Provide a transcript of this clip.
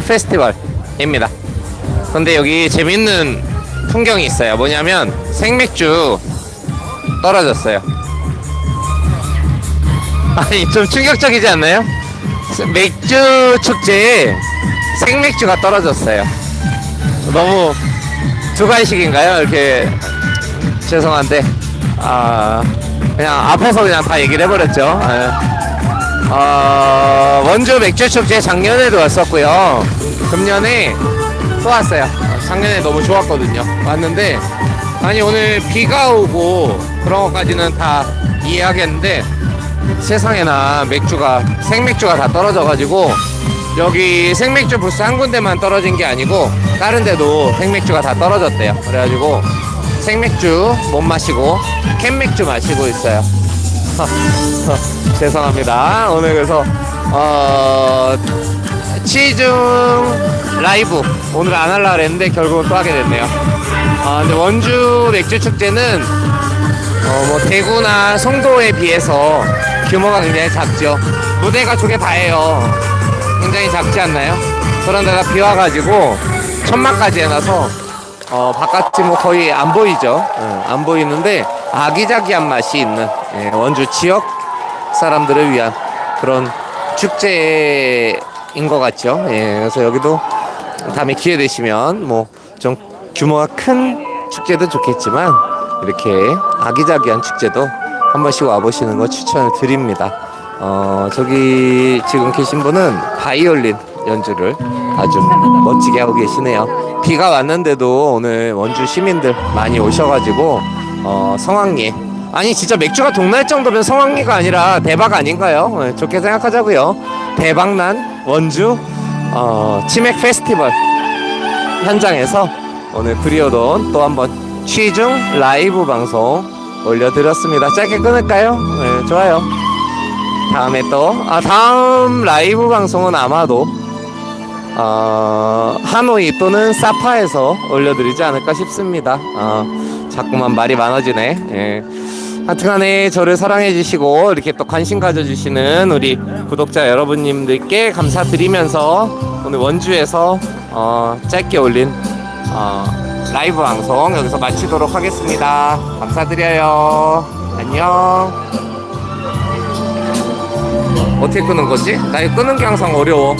페스티벌입니다. 근데 여기 재밌는 풍경이 있어요. 뭐냐면 생맥주 떨어졌어요. 아니 좀 충격적이지 않나요? 맥주 축제에 생맥주가 떨어졌어요. 너무 두관식인가요? 이렇게 죄송한데 아 그냥 앞에서 그냥 다 얘기를 해버렸죠. 예. 어, 원주 맥주 축제 작년에도 왔었고요. 금년에 또 왔어요. 어, 작년에 너무 좋았거든요. 왔는데 아니 오늘 비가 오고 그런 것까지는 다 이해하겠는데 세상에나 맥주가 생맥주가 다 떨어져가지고 여기 생맥주 부스 한 군데만 떨어진 게 아니고 다른 데도 생맥주가 다 떨어졌대요. 그래가지고 생맥주 못 마시고 캔맥주 마시고 있어요. 죄송합니다. 오늘 그래서 어 치중 라이브 오늘 안 하려고 했는데 결국은 또 하게 됐네요. 아 근데 원주 맥주 축제는 어 뭐 대구나 송도에 비해서 규모가 굉장히 작죠. 무대가 저게 다예요. 굉장히 작지 않나요? 그런데다 비 와가지고 천막까지 해놔서 어 바깥이 뭐 거의 안 보이죠. 예, 안 보이는데 아기자기한 맛이 있는 예, 원주 지역 사람들을 위한 그런 축제인 것 같죠. 예, 그래서 여기도 다음에 기회 되시면 뭐 좀 규모가 큰 축제도 좋겠지만 이렇게 아기자기한 축제도 한 번씩 와보시는 거 추천을 드립니다. 어, 저기 지금 계신 분은 바이올린 연주를 아주 멋지게 하고 계시네요. 비가 왔는데도 오늘 원주 시민들 많이 오셔가지고 어, 성황리 아니 진짜 맥주가 동날 정도면 성황리가 아니라 대박 아닌가요? 네, 좋게 생각하자고요. 대박난 원주 어, 치맥 페스티벌 현장에서 오늘 브리오돈 또 한번 취중 라이브 방송 올려드렸습니다. 짧게 끊을까요? 네, 좋아요. 다음에 또, 아, 다음 라이브 방송은 아마도, 어, 하노이 또는 사파에서 올려드리지 않을까 싶습니다. 어, 자꾸만 말이 많아지네. 예. 하여튼간에 저를 사랑해주시고, 이렇게 또 관심 가져주시는 우리 구독자 여러분님들께 감사드리면서, 오늘 원주에서, 어, 짧게 올린, 어, 라이브 방송 여기서 마치도록 하겠습니다. 감사드려요. 안녕. 어떻게 끄는 거지? 나 이거 끄는 게 항상 어려워.